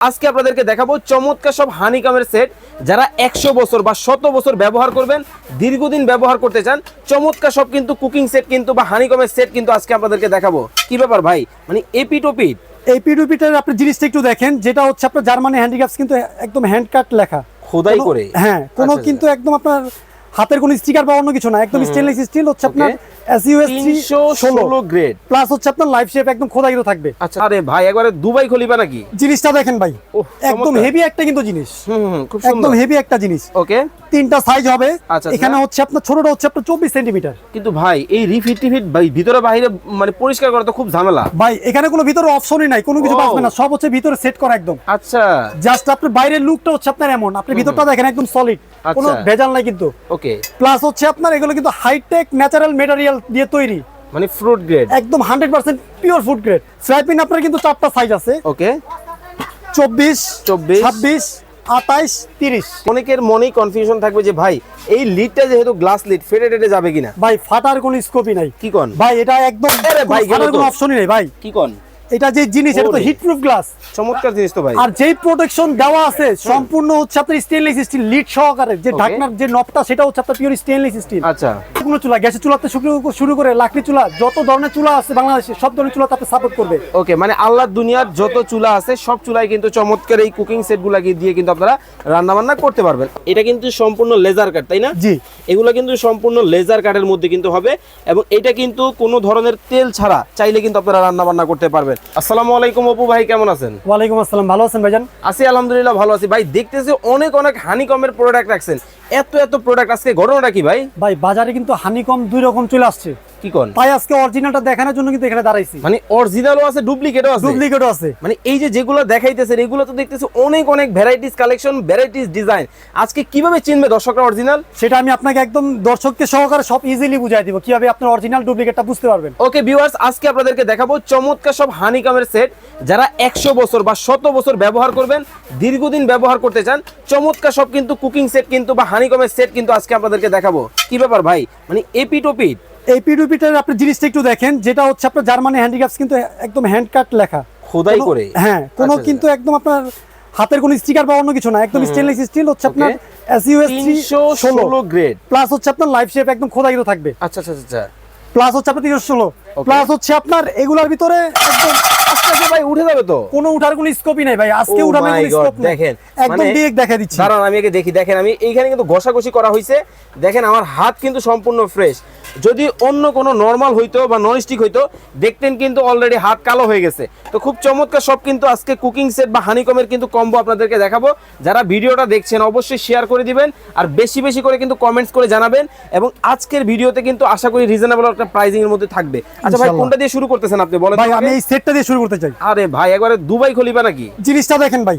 আজকে আপনাদেরকে দেখাবো চমৎকার সব হানিকামের সেট যারা একশো বছর বা শত বছর ব্যবহার করবেন দীর্ঘদিন ব্যবহার করতে চান চমৎকার সব কিন্তু কুকিং সেট কিন্তু বা হানিকমের সেট কিন্তু আজকে আপনাদেরকে দেখাবো। কি ব্যাপার ভাই? মানে এপিট ওপিট এই পিডুপিটার আপনি জিনিসটা একটু দেখেন যেটা হচ্ছে আপনার জার্মানি হ্যান্ডিক্রাফটস কিন্তু একদম হ্যান্ড কাট লেখা। খোদাই করে। হ্যাঁ কোনো আচ্ছা, কিন্তু একদম আপনার হাতের কোনো স্টিকার বা অন্য কিছু না একদম স্টেনলেস স্টিল হচ্ছে আপনার এসইউএস তিনশো ষোলো গ্রেড প্লাস হচ্ছে আপনার লাইফ শেপ একদম খোদাইতো থাকবে। আচ্ছা আরে ভাই একবারে দুবাই খলিবা নাকি? জিনিসটা দেখেন ভাই একদম হেভি একটা কিন্তু জিনিস। হুম হুম, খুব একদম হেভি একটা জিনিস। ওকে। তিনটা সাইজ হবে। এখানে হচ্ছে আপনার ছোটটা হচ্ছে আপনার কিন্তু ভাই এই রিফিট টিফিট ভাই ভিতরে বাইরে মানে পরিষ্কার করা তো খুব ঝামেলা। ভাই এখানে কোনো ভিতরে অপশনই নাই কোনো কিছু বাঁচবে না সব হচ্ছে ভিতরে সেট করা একদম। আচ্ছা। জাস্ট আপনার বাইরের লুকটা হচ্ছে আপনার এমন। আপনি ভিতরটা দেখেন একদম সলিড কোনো আচ্ছা। ভেজাল নাই কিন্তু। ওকে প্লাস হচ্ছে আপনার এগুলো কিন্তু হাইটেক ন্যাচারাল মেটেরিয়াল দিয়ে তৈরি। মানে ফ্রুট গ্রেড একদম hundred percent pure food grade আপনার কিন্তু চারটা সাইজ আছে। ওকে চব্বিশ 24, ছাব্বিশ আঠাইশ তিরিশ। অনেকের মনেই কনফিউশন থাকবে যে ভাই এই লিডটা যেহেতু গ্লাস লিড ফেটে টেটে যাবে কিনা? ভাই ফাটার কোনো স্কোপই নাই। কি কন? ভাই এটা একদম আরে ভাই, কোনো ফাটার। কোনো অপশনই নেই ভাই। কি কন? এটা যে জিনিস এটা তো ওরে। হিট প্রুফ গ্লাস চমৎকার জিনিস তো ভাই। আর যেই প্রোটেকশন দেওয়া আছে সম্পূর্ণ হচ্ছে আপনার স্টেনলেস স্টিল লিড সহকারে। যে. ঢাকনার যে নবটা সেটা হচ্ছে আপনার পিওর স্টেনলেস স্টিল আচ্ছা। কোনো চুলা গ্যাসের চুলাতে শুরু শুরু করে লাকড়ি চুলা যত ধরনের চুলা আছে বাংলাদেশে সব ধরনের চুলা তাতে সাপোর্ট করবে। ওকে মানে আল্লাহর দুনিয়ার যত চুলা আছে সব চুলায় কিন্তু চমৎকার এই কুকিং সেট গুলাকে দিয়ে কিন্তু আপনারা রান্না বান্না করতে পারবেন। এটা কিন্তু সম্পূর্ণ লেজার কাট তাই না? জি। এগুলো কিন্তু সম্পূর্ণ লেজার কাটের মধ্যে কিন্তু হবে। এবং এটা কিন্তু কোনো ধরনের তেল ছাড়া চাইলে কিন্তু আপনারা রান্না বান্না করতে পারবেন। আসসালামু আলাইকুম অপু ভাই কেমন আছেন? ওয়ালাইকুম আসসালাম ভালো আছেন ভাইজান? আছি আলহামদুলিল্লাহ ভালো আছি। ভাই দেখতেছি অনেক অনেক হানিকমের প্রোডাক্ট রাখছেন। এত এত প্রোডাক্ট আজকে ঘটনাটা কি ভাই? ভাই বাজারে কিন্তু হানিকম দুই রকম চলে আসছে। কি কোন? তাই আজকে অরিজিনালটা দেখানোর জন্য কিন্তু এখানে দাঁড়াইছি। মানে অরিজিনালও আছে ডুপ্লিকেটও আছে? ডুপ্লিকেটও আছে। মানে এই যে যেগুলো দেখাইতেছেন এগুলো তো দেখতেছি অনেক অনেক ভ্যারাইটিস কালেকশন ভ্যারাইটিস ডিজাইন আজকে কীভাবে চিনবে দর্শকরা অরিজিনাল সেটা আমি আপনাকে একদম দর্শককে সহকারে সব ইজিলি বুঝাই দিব কীভাবে আপনার অরিজিনাল ডুপ্লিকেটটা বুঝতে পারবেন। ওকে ভিউয়ার্স আজকে আপনাদেরকে দেখাবো চমৎকার সব হানিকামের সেট যারা একশো বছর বা শত বছর ব্যবহার করবেন দীর্ঘদিন ব্যবহার করতে চান চমৎকার সব কিন্তু কুকিং সেট কিন্তু বা হানিকমের সেট কিন্তু আজকে আপনাদেরকে দেখাবো। কি ব্যাপার ভাই? মানে এপিট ওপিট এই পিডুপিটার আপনি জিনিসটা একটু দেখেন যেটা হচ্ছে আপনার জার্মানি হ্যান্ডিক্রাফটস কিন্তু একদম হ্যান্ড কাট লেখা। খোদাই করে। হ্যাঁ কোনো আচ্ছা, কিন্তু একদম আপনার হাতের কোনো স্টিকার বা অন্য কিছু না একদম স্টেনলেস স্টিল হচ্ছে আপনার এসইউএস তিনশো ষোলো গ্রেড প্লাস হচ্ছে আপনার লাইফ শেপ একদম খোদাইতো থাকবে। আচ্ছা আচ্ছা আচ্ছা প্লাস হচ্ছে আপনার তিনশো ষোলো। প্লাস হচ্ছে আপনার এগুলার ভিতরে একদম আচ্ছা আচ্ছা ভাই উঠে যাবে তো? কোনো উঠার কোনো স্কোপই নাই ভাই আজকে Oh উঠানোর my কোনো স্কোপ নেই। দেখেন, একদম মানে- ডিরেক্ট দেখা দিচ্ছি। দাঁড়ান আমি আগে দেখি দেখেন আমি এইখানে কিন্তু ঘষাঘষি করা হয়েছে দেখেন আমার হাত কিন্তু সম্পূর্ণ ফ্রেশ যদি অন্য কোনো নর্মাল হইতো বা নন স্টিক হইতো দেখতেন কিন্তু অলরেডি হাত কালো হয়ে গেছে। তো খুব চমৎকার সব কিন্তু আজকে কুকিং সেট বা হানিকমের কিন্তু কম্বো আপনাদেরকে দেখাবো। যারা ভিডিওটা দেখছেন অবশ্যই শেয়ার করে দিবেন আর বেশি বেশি করে কিন্তু কমেন্টস করে জানাবেন এবং আজকের ভিডিওতে কিন্তু আশা করি রিজনেবল একটা প্রাইজিং এর মধ্যে থাকবে। আচ্ছা ভাই কোনটা দিয়ে শুরু করতেছেন আপনি? বলেন ভাই আমি এই সেটটা দিয়ে শুরু করতে চাই। আরে ভাই একবারে দুবাই খলিবা নাকি? জিনিসটা দেখেন ভাই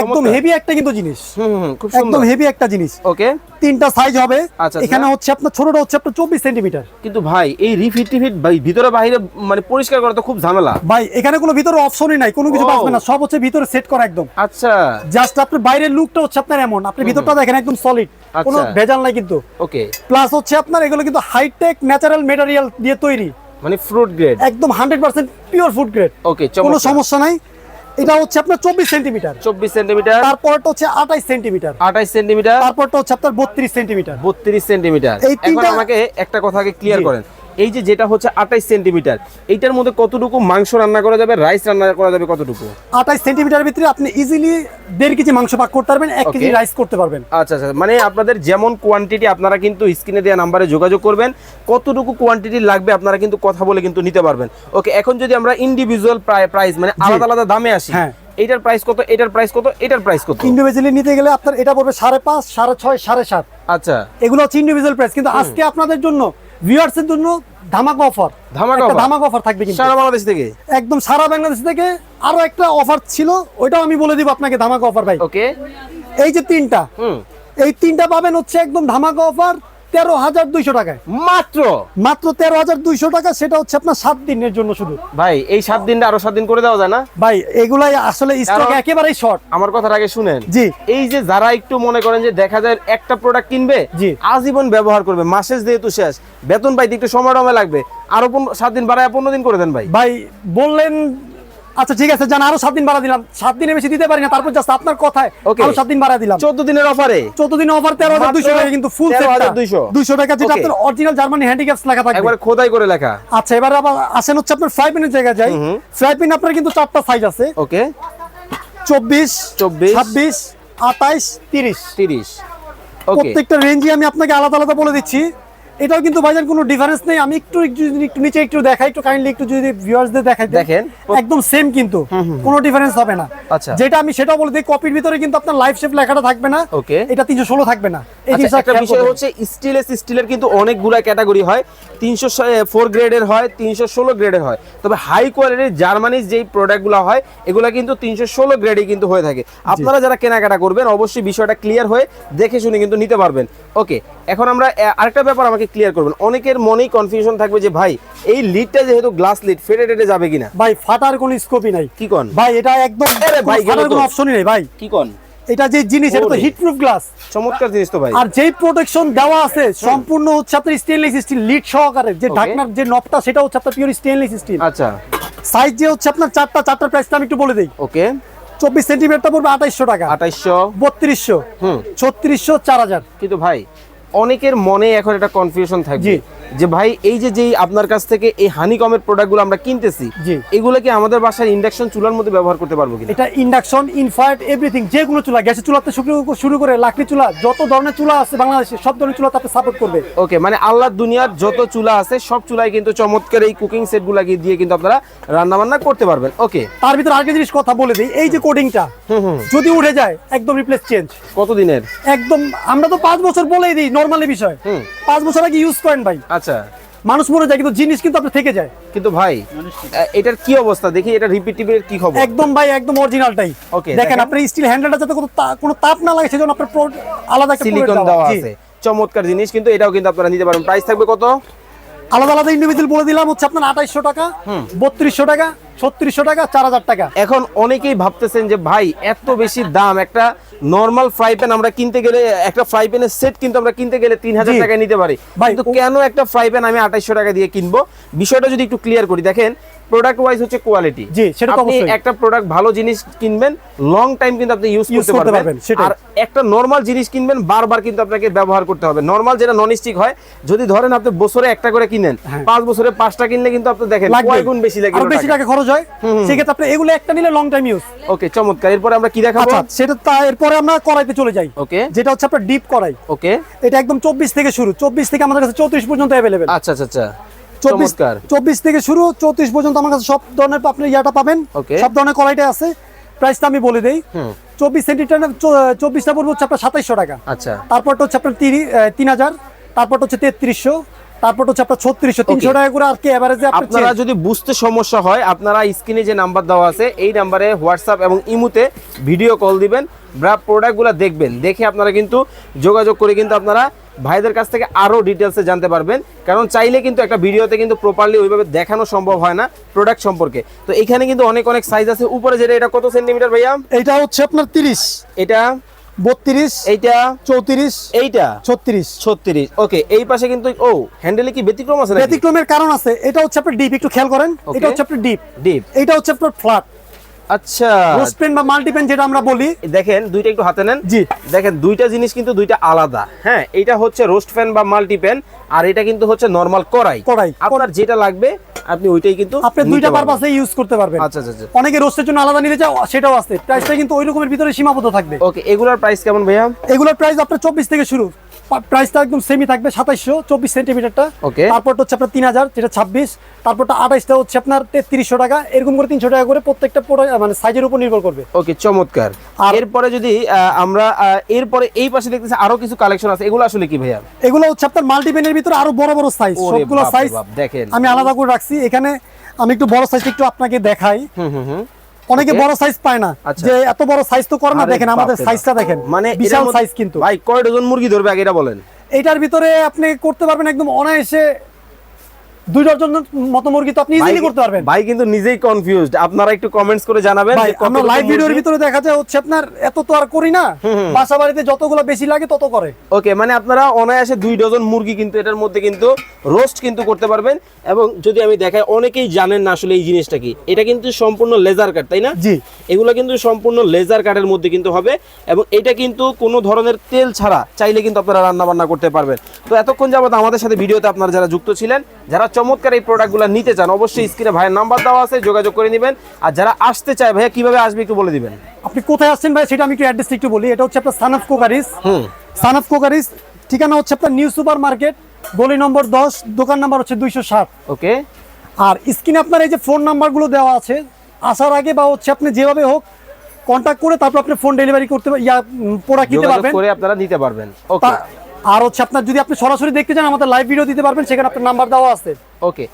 একদম হেভি একটা কিন্তু জিনিস। হুম খুব একদম সুন্দর হেভি একটা জিনিস। ওকে। তিনটা সাইজ হবে। আচ্ছা, আচ্ছা। এখানে হচ্ছে আপনার ছোটটা হচ্ছে আপনার চব্বিশ সেন্টিমিটার কিন্তু ভাই এই রিফিট টিফিট ভাই ভিতরে বাইরে মানে পরিষ্কার করা তো খুব ঝামেলা। ভাই এখানে কোনো ভিতরে অপশনই নাই কোনো কিছু। বাঁচবে না সব হচ্ছে ভিতরে সেট করা একদম। আচ্ছা। জাস্ট আপনার বাইরের লুকটা হচ্ছে আপনার এমন আপনি ভিতরটা দেখেন একদম সলিড কোনো আচ্ছা। ভেজাল নাই কিন্তু। ওকে প্লাস হচ্ছে আপনার এগুলো কিন্তু হাইটেক ন্যাচারাল মেটেরিয়াল দিয়ে তৈরি। মানে ফ্রুট গ্রেড একদম hundred percent pure food grade okay কোনো সমস্যা নাই। এটা হচ্ছে আপনার চব্বিশ সেন্টিমিটার। চব্বিশ সেন্টিমিটার। তারপরটা হচ্ছে আঠাইশ সেন্টিমিটার। আঠাইশ সেন্টিমিটার। তারপরটা হচ্ছে আপনার বত্রিশ সেন্টিমিটার। বত্রিশ সেন্টিমিটার। এই তিনটা- আমাকে একটা কথা আগে ক্লিয়ার করেন। এই যে যেটা হচ্ছে আঠাইশ সেন্টিমিটার এইটার মধ্যে কতটুকু মাংস রান্না করা যাবে রাইস রান্না করা যাবে কতটুকু? আঠাইশ সেন্টিমিটার ভিতরে আপনি ইজিলি দেড় কেজি মাংস পাক করতে পারবেন এক কেজি রাইস করতে পারবেন। আচ্ছা আচ্ছা মানে আপনাদের যেমন কোয়ান্টিটি আপনারা কিন্তু স্ক্রিনে দেওয়া নাম্বারে যোগাযোগ করবেন কতটুকু কোয়ান্টিটি লাগবে আপনারা কিন্তু কথা বলে কিন্তু নিতে পারবেন। ওকে এখন যদি আমরা ইন্ডিভিজুয়াল প্রাইস মানে আলাদা আলাদা দামে আসি হ্যাঁ। এটার প্রাইস কত এটার প্রাইস কত এটার প্রাইস কত? ইন্ডিভিজুয়ালি নিতে গেলে আপনার এটা পড়বে সাড়ে পাঁচ সাড়ে ছয় সাড়ে সাত। আচ্ছা। এগুলো হচ্ছে ইন্ডিভিজুয়াল প্রাইস কিন্তু আজকে আপনাদের জন্য ভিউয়ার্স এর জন্য ধামাকা অফার ধামাকা? ধামাকা অফার থাকবে কিন্তু। সারা বাংলাদেশ থেকে? একদম সারা বাংলাদেশ থেকে আরও একটা অফার ছিল ওইটাও আমি বলে দিব আপনাকে ধামাকা অফার ভাই। ওকে এই যে তিনটা হুম। এই তিনটা পাবেন হচ্ছে একদম ধামাকা অফার তেরো হাজার দুইশো টাকায়। মাত্র? মাত্র তেরো হাজার দুইশো টাকা সেটা হচ্ছে আপনার সাত দিনের জন্য শুধু। ভাই এই সাত দিনটা আরও সাত দিন করে দেওয়া যায় না? ভাই এগুলাই আসলে স্টক একেবারেই শর্ট আমার কথার আগে শুনেন। জি। এই যে যারা একটু মনে করেন যে দেখা যায় একটা প্রোডাক্ট কিনবে জি। আজীবন ব্যবহার করবে মাসের যেহেতু শেষ বেতন পাইতে একটু সময় টময় লাগবে আরও সাত দিন বাড়ায় পনেরো দিন করে দেন ভাই। ভাই বললেন আচ্ছা ঠিক আছে জান আরও সাত দিন বাড়া দিলাম। সাত দিনের বেশি দিতে পারি না তারপর জাস্ট আপনার কথায় আরও সাত দিন বাড়া দিলাম। চোদ্দ দিনের অফারে চোদ্দ দিন অফার তেরো হাজার দুইশো টাকা কিন্তু ফুল 13,200 দুইশো। টাকা যেটা আপনার অরিজিনাল জার্মানি হ্যান্ডিক্যাপস লেখা থাকে একবার খোদাই করে লেখা। আচ্ছা এবার আবার আসেন হচ্ছে আপনার ফ্রাই প্যানের জায়গায় যাই। ফ্রাই প্যান আপনার কিন্তু চারটা সাইজ আছে। ওকে চব্বিশ 24, ছাব্বিশ আঠাইশ তিরিশ। তিরিশ। প্রত্যেকটা রেঞ্জই আমি আপনাকে আলাদা আলাদা বলে দিচ্ছি। এটাও কিন্তু ভাইজান কোনো ডিফারেন্স নেই। আমি একটু একটু নিচে একটু দেখাই একটু কাইন্ডলি একটু যদি ভিউয়ার্সদের দেখাই দেখেন। একদম সেম কিন্তু। কোনো ডিফারেন্স হবে না। আচ্ছা। যেটা আমি সেটা বলে দিই কপির ভিতরে কিন্তু আপনার লাইফ শেপ লেখাটা থাকবে না। ওকে এটা তিনশো ষোলো থাকবে না। একটা বিষয় হচ্ছে স্টিলেস স্টিলের কিন্তু অনেকগুলা ক্যাটাগরি হয়। তিনশো ফোর গ্রেডের হয় তিনশো ষোলো গ্রেডের হয়। তবে হাই কোয়ালিটির জার্মানির যেই প্রোডাক্টগুলো হয় এগুলো কিন্তু তিনশো ষোলো গ্রেডে কিন্তু হয়ে থাকে। আপনারা যারা কেনাকাটা করবেন অবশ্যই বিষয়টা ক্লিয়ার হয়ে দেখে শুনে কিন্তু নিতে পারবেন। ওকে এখন আমরা আরেকটা ব্যাপার আমাকে ক্লিয়ার করবেন। অনেকের মনেই কনফিউশন থাকবে যে ভাই এই লিডটা যেহেতু গ্লাস লিড ফেটে টেটে যাবে কিনা? ভাই ফাটার কোনো স্কোপই নাই। কি কন? ভাই এটা একদম ভাই, কোনো অপশনই নেই ভাই। কি কন? এটা যে জিনিস এটা তো ওরে। হিটপ্রুফ গ্লাস চমৎকার জিনিস তো ভাই। আর যেই প্রোটেকশন দেওয়া আছে সম্পূর্ণ হচ্ছে আপনার স্টেনলেস স্টিল লিড সহকারে। যে. ঢাকনার যে নবটা সেটা হচ্ছে আপনার পিওর স্টেনলেস স্টিল আচ্ছা। সাইজ যে হচ্ছে আপনার চারটা চারটার প্রাইসটা আমি একটু বলে দিই। ওকে চব্বিশ সেন্টিমিটারটা পড়বে আঠাইশশো টাকা। আঠাইশশো। বত্রিশশো। হুম। ছত্রিশশো চার হাজার। কিন্তু ভাই অনেকের মনে এখন একটা কনফিউশন থাকবে। যে ভাই এই যে যেই আপনার কাছ থেকে এই হানিকমের প্রোডাক্টগুলো আমরা কিনতেছি জি। এগুলো কি আমাদের বাসায় ইন্ডাকশন চুলার মধ্যে ব্যবহার করতে পারব কিনা? এটা ইন্ডাকশন ইনফায়ার এভরিথিং যে কোনো চুলা গ্যাসের চুলাতে শুরু শুরু করে লাকড়ি চুলা যত ধরনের চুলা আছে বাংলাদেশে সব ধরনের চুলা তাতে সাপোর্ট করবে। ওকে মানে আল্লাহর দুনিয়ার যত চুলা আছে সব চুলায় কিন্তু চমৎকার এই কুকিং সেটগুলো দিয়ে কিন্তু আপনারা রান্না বান্না করতে পারবেন। ওকে তার ভিতরে আরেকটা জিনিস কথা বলে দিই এই যে কোডিংটা যদি উঠে যায় একদম রিপ্লেস চেঞ্জ কতদিনের? একদম আমরা তো পাঁচ বছর বলেই দিই নর্মালি বিষয়। হুম। পাঁচ বছর আগে ইউজ করেন ভাই। আচ্ছা। মানুষ মরে যায় কিন্তু জিনিস কিন্তু আপনার থেকে যায়। কিন্তু ভাই এটার কি অবস্থা? দেখি এটা রিপিটিভের কি খবর? একদম ভাই একদম অরিজিনালটাই ওকে দেখেন। আপনার স্টিল হ্যান্ডেলটা যাতে কোনো তাপ না লাগে সেজন্য আপনার আলাদা একটা সিলিকন দেওয়া আছে। চমৎকার জিনিস কিন্তু এটাও কিন্তু আপনারা নিতে পারেন প্রাইস থাকবে কত? আলাদা আলাদা ইন্ডিভিজুয়াল বলে দিলাম হচ্ছে আপনার আঠাইশশো টাকা বত্রিশশো টাকা ছত্রিশশো টাকা চার হাজার টাকা। এখন অনেকেই ভাবতেছেন যে ভাই এত বেশি দাম একটা নর্মাল ফ্রাই প্যান আমরা কিনতে গেলে একটা ফ্রাই প্যানের সেট কিন্তু আমরা কিনতে গেলে তিন হাজার। টাকায় নিতে পারি। কিন্তু কেন একটা ফ্রাই প্যান আমি আঠাইশশো টাকা দিয়ে কিনবো? বিষয়টা যদি একটু ক্লিয়ার করি দেখেন প্রোডাক্ট ওয়াইজ হচ্ছে কোয়ালিটি জি, সেটা অবশ্যই। একটা প্রোডাক্ট ভালো জিনিস কিনবেন লং টাইম কিন্তু আপনি ইউজ করতে পারবেন। আর একটা নর্মাল জিনিস কিনবেন বারবার কিন্তু আপনাকে ব্যবহার করতে হবে। নর্মাল যেটা নন স্টিক হয় যদি ধরেন আপনি বছরে একটা করে কিনেন হ্যাঁ। পাঁচ বছরে পাঁচটা কিনলে কিন্তু আপনি দেখেন কয় গুণ বেশি লাগে আর বেশি টাকা। খরচ হয়। সেক্ষেত্রে আপনি এগুলো একটা নিলে লং টাইম ইউজ ওকে চমৎকার। এরপরে আমরা কি দেখাবো? আচ্ছা সেটা তা এরপরে আমরা কড়াইতে চলে যাই। ওকে যেটা হচ্ছে আপনার ডিপ কড়াই। ওকে এটা একদম চব্বিশ থেকে শুরু। চব্বিশ থেকে আমাদের কাছে চৌত্রিশ পর্যন্ত অ্যাভেলেবেল আচ্ছা আচ্ছা আচ্ছা। চমৎকার। চব্বিশ থেকে শুরু চৌত্রিশ পর্যন্ত আমার কাছে সব ধরনের আপনি ইয়াটা পাবেন। সব ধরনের কড়াইটা আছে। প্রাইসটা আমি বলে দেই। চব্বিশ চব্বিশটা পড়বে হচ্ছে আপনার সাতাইশশো টাকা। আচ্ছা। তারপরটা হচ্ছে আপনার তিরি- আহ, তিন হাজার। তারপরটা হচ্ছে তেত্রিশশো। তারপরটা হচ্ছে আপনার ছত্রিশশো। তিনশো টাকা করে আর কি এভারেজে আপনারা যদি বুঝতে সমস্যা হয় আপনারা স্ক্রিনে যে নাম্বার দেওয়া আছে এই নাম্বারে হোয়াটসঅ্যাপ এবং ইমুতে ভিডিও কল দিবেন। ব্রা প্রোডাক্টগুলো দেখবেন। দেখে আপনারা কিন্তু যোগাযোগ করে কিন্তু আপনারা ভাইদের কাছ থেকে আরও ডিটেলসে জানতে পারবেন। কারণ চাইলে কিন্তু একটা ভিডিওতে কিন্তু প্রপারলি ওইভাবে দেখানো সম্ভব হয় না প্রোডাক্ট সম্পর্কে। তো এখানে কিন্তু অনেক অনেক সাইজ আছে। উপরে যেটা এটা কত সেন্টিমিটার ভাইয়া? এটা হচ্ছে আপনার তিরিশ। এটা? বত্রিশ। এইটা? চৌত্রিশ। এইটা? ছত্রিশ। ছত্রিশ। ওকে এই পাশে কিন্তু ও হ্যান্ডেলে কি ব্যতিক্রম আছে ব্যতিক্রমের কারণ আছে। এটা হচ্ছে আপনার ডিপ একটু খেয়াল করেন। এটা হচ্ছে আপনার ডিপ ডিপ এটা হচ্ছে আপনার ফ্ল্যাট আচ্ছা। রোস্ট বা মাল্টিপেন যেটা আমরা বলি। দেখেন দুইটা একটু হাতে নেন। জি। দেখেন দুইটা জিনিস কিন্তু দুইটা আলাদা। হ্যাঁ এটা হচ্ছে রোস্ট ফ্যান বা মাল্টি আর এটা কিন্তু হচ্ছে নরমাল কড়াই। কড়াই। আপনার যেটা লাগবে আপনি ওইটাই কিন্তু আপনি দুইটা। পারপাসে ইউজ করতে পারবেন। আচ্ছা আচ্ছা আচ্ছা। অনেকে রোস্টের জন্য আলাদা নিতে চাও সেটাও আছে। প্রাইসটা কিন্তু ওই রকমের ভিতরে সীমাবদ্ধ থাকবে। ওকে এগুলোর প্রাইস কেমন ভাইয়া? এগুলোর প্রাইস আপনার চব্বিশ থেকে শুরু। প্রাইসটা একদম সেমি থাকবে সাতাইশশো চব্বিশ সেন্টিমিটারটা. তারপরটা হচ্ছে আপনার তিন হাজার যেটা ছাব্বিশ। তারপরটা আঠাইশটা হচ্ছে আপনার তেত্রিশশো টাকা। এরকম করে তিনশো টাকা করে প্রত্যেকটা মানে সাইজের উপর নির্ভর করবে। ওকে চমৎকার। আর- এরপরে যদি আমরা এরপরে এই পাশে দেখতেছি আরও কিছু কালেকশন আছে। এগুলো আসলে কি ভাইয়া? এগুলো হচ্ছে আপনার মাল্টিপেনের ভিতরে আরও বড় বড় সাইজ সবগুলো সাইজ দেখেন। আমি আলাদা করে রাখছি। এখানে আমি একটু বড় সাইজ একটু আপনাকে দেখাই। হুম হুম। অনেকে বড় সাইজ পায় না। আচ্ছা। যে এত বড় সাইজ তো করে না দেখেন আমাদের সাইজটা দেখেন। মানে বিশাল সাইজ কিন্তু। ভাই কয় ডজন মুরগি ধরবে আগে এটা বলেন। এটার ভিতরে আপনি করতে পারবেন একদম অনায়াসে দুই ডজন মতো মুরগি তো আপনি ইজিলি করতে পারবেন। ভাই কিন্তু নিজেই কনফিউজড আপনারা একটু কমেন্টস করে জানাবেন যে কতটুকু লাইভ ভিডিওর ভিতরে দেখা যায় হচ্ছে আপনার এত তো আর করি না। বাসা বাড়িতে যতগুলো বেশি লাগে তত করে। ওকে মানে আপনারা অনায়াসে দুই ডজন মুরগি কিন্তু এটার মধ্যে কিন্তু রোস্ট কিন্তু করতে পারবেন। এবং যদি আমি দেখাই অনেকেই জানেন না আসলে এই জিনিসটা কি। এটা কিন্তু সম্পূর্ণ লেজার কাট তাই না? জি। এগুলো কিন্তু সম্পূর্ণ লেজার কাটের মধ্যে কিন্তু হবে এবং এটা কিন্তু কোনো ধরনের তেল ছাড়া চাইলে কিন্তু আপনারা রান্না বান্না করতে পারবেন। তো এতক্ষণ যাবত আমাদের সাথে ভিডিওতে আপনারা যারা যুক্ত ছিলেন যারা চমৎকার এই প্রোডাক্টগুলো নিতে চান অবশ্যই স্ক্রিনে ভাইয়ের নাম্বার দেওয়া আছে যোগাযোগ করে নেবেন। আর যারা আসতে চায় ভাইয়া কীভাবে আসবে একটু বলে দিবেন? আপনি কোথায় আসছেন ভাই সেটা আমি একটু অ্যাড্রেস একটু বলি। এটা হচ্ছে আপনার সানাফ কোকারিস হুম। সানাফ কোকারিস ঠিকানা হচ্ছে আপনার নিউ সুপার মার্কেট গলি নম্বর দশ দোকান নাম্বার হচ্ছে দুইশো সাত। ওকে আর স্ক্রিনে আপনার এই যে ফোন নাম্বারগুলো দেওয়া আছে আসার আগে বা হচ্ছে আপনি যেভাবে হোক কন্ট্যাক্ট করে তারপর আপনি ফোন ডেলিভারি করতে ইয়া প্রোডাক্ট নিতে পারবেন। করে আপনারা নিতে পারবেন। ওকে আর হচ্ছে আপনার যদি আপনি সরাসরি দেখতে চান আমাদের লাইভ ভিডিও দিতে পারবেন সেখানে আপনার নাম্বার দেওয়া আছে। ওকে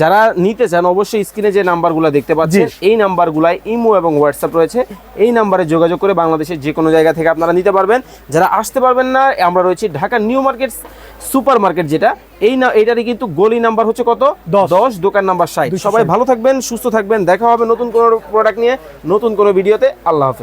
যারা নিতে চান অবশ্যই স্ক্রিনে যে নাম্বারগুলো দেখতে পাচ্ছেন এই নাম্বারগুলাই ইমো এবং হোয়াটসঅ্যাপ রয়েছে। এই নাম্বারে যোগাযোগ করে বাংলাদেশের যে কোনো জায়গা থেকে আপনারা নিতে পারবেন। যারা আসতে পারবেন না আমরা রয়েছি Dhaka New Market supermarket যেটা। এই না এইটারই কিন্তু গলি নাম্বার হচ্ছে কত? দশ। দশ দোকান নাম্বার ষাট। সবাই ভালো থাকবেন সুস্থ থাকবেন। দেখা হবে নতুন কোনো প্রোডাক্ট নিয়ে নতুন কোনো ভিডিওতে। আল্লাহ হাফেজ।